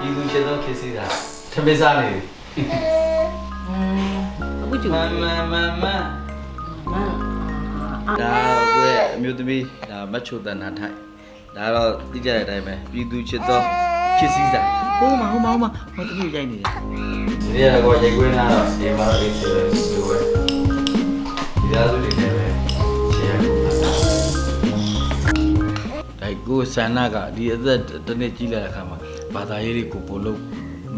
ချစ်သောခေတ်စီးတာထမင်းစားနေပြီอืมအခုကျူမမမမမဒါကိုယ့်ရဲ့အမျိုးသမီးဒါမတ်ချိုတန်နာထိုင်ဒါတော့သိကြတဲ့အတိုင်းပဲပြည်သူချစ်သောခေတ်စီးတာဟိုးမဟိုးမဟိုးမဟိုတတိရိုက်နေတယ်ဒီရကတော့ရိုက်ခွင်းလာတော့ဒီမှာလေးစီလို့ဆိုပဲဒီသားစုတွေနဲ့ပဲရှယ်ရကုန်တာဒါကိုဆန္ဒကဒီအသက်တစ်နှစ်ကြီးလာတဲ့အခါမှာ ဘာသာရေးတွေကိုပို့လို့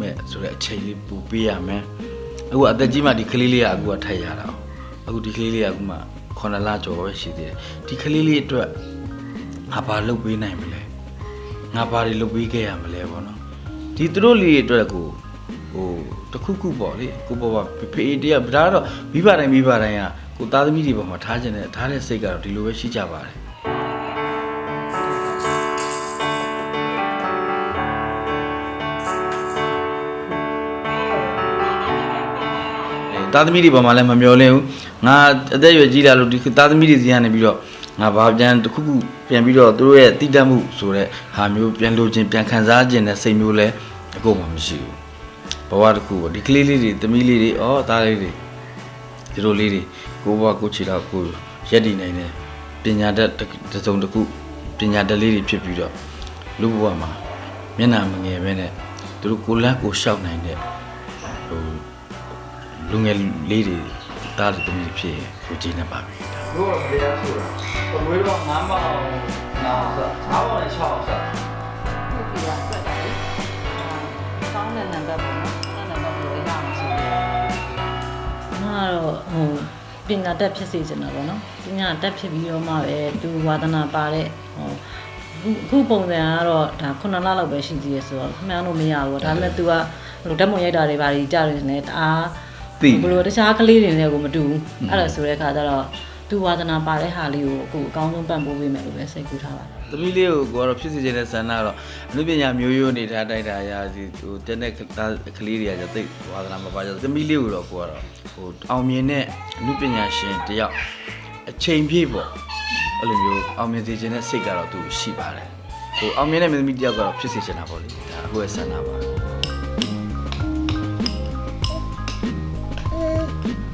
မဲ့ဆိုတဲ့အချိန်လေးပို့ပေးရမယ်အခုအသက်ကြီးမှဒီကလေးလေးကအခုကထိုက်ရတာအခုဒီကလေးလေးကအခုမှ9လကျော်ပဲရှိသေးတယ်ဒီကလေးလေးအတွက်ငါဘာလုပ်ပေးနိုင်မလဲငါဘာတွေလုပ်ပေးခဲ့ရမလဲပေါ့နော်ဒီသူတို့လေးတွေအတွက်ကိုဟိုတခုခုပေါ့လေကိုပေါ်ပါဖေးတရားဒါကတော့မိဘတိုင်းမိဘတိုင်းကကိုသားသမီးတွေပေါ်မှာထားခြင်းနဲ့ထားတဲ့စိတ်ကတော့ဒီလိုပဲရှိကြပါတယ် သားသမီးတွေပေါ်မှာလည်းမမျောလင်းဘူးငါအသက်အရွယ်ကြီးလာလို့ဒီသားသမီးတွေစီကနေပြီးတော့ငါဘာပြန်တစ်ခုခုပြန်ပြီးတော့သူတို့ရဲ့တည်တတ်မှုဆိုတဲ့ဟာမျိုးပြန်လို့ချင်းပြန်ခံစားခြင်းတဲ့စိတ်မျိုးလည်းအကုန်မှမရှိဘူးဘဝတစ်ခုပေါ့ဒီကလေးလေးတွေသမီးလေးတွေဩသားလေးတွေဒီလိုလေးတွေကိုဘဝကိုချီတော့ကိုရက်တည်နိုင်တယ်ပညာတတ်တစ်စုံတစ်ခုပညာတတ်လေးတွေဖြစ်ပြီးတော့လူဘဝမှာမျက်နှာမငယ်ပဲနဲ့သူတို့ကိုလန့်ကိုရှောက်နိုင်တဲ့ဟို လူငယ်လေးတွေတားတယ်တမီးဖြစ်ရင်ကိုကြည့်နေပါပြီ။တို့ကဘယ်ရဆိုတာ။အမွေးတော့ငမ်းမအောင်နာစား။အားအောင်ချောင်းစားဟုတ်ပြီလားဆက်တာလေစောင်းတဲ့နံပါတ်ပေါ့နော်စောင်းတဲ့နံပါတ်ကိုရအောင်ဆိုတော့ငါတော့ဟိုပညာတတ်ဖြစ်စေချင်တာပေါ့နော်ပညာတတ်ဖြစ်ပြီးတော့မှပဲသူဝါသနာပါတဲ့ဟိုအခုပုံစံကတော့ဒါ9လလောက်ပဲရှိသေးရဆိုတော့ခမန်းလို့မရဘူးဒါပေမဲ့ तू ကဟိုဓာတ်မွန်ရိုက်တာတွေပါကြီးကြားနေတယ်တအား။ သိဘလို့တခြားကလေးတွေနဲ့ကိုမတူဘူးအဲ့ဒါဆိုတဲ့အခါကျတော့သူဝါသနာပါတဲ့ဟာလေးကိုအခုအကောင်းဆုံးပံ့ပိုးပေးမယ်လို့ပဲစိတ်ကူးထားပါတယ်။သမီးလေးကိုကိုကတော့ဖြစ်စေချင်တဲ့ဆန္ဒကတော့အနုပညာမျိုးရိုးနေထားတိုက်တာရာစီဟိုတက်တဲ့ကလေးတွေကကြသိဝါသနာမပါကြသမီးလေးကိုတော့ကိုကတော့ဟိုအောင်မြင်တဲ့အနုပညာရှင်တယောက်အချိန်ပြည့်ပေါ့အဲ့လိုမျိုးအောင်မြင်စေချင်တဲ့စိတ်ကတော့သူရှိပါတယ်။ဟိုအောင်မြင်တဲ့မင်းသမီးတယောက်ကတော့ဖြစ်စေချင်တာပေါ့လေ။ဒါအခုရဲ့ဆန္ဒပါ။ Keep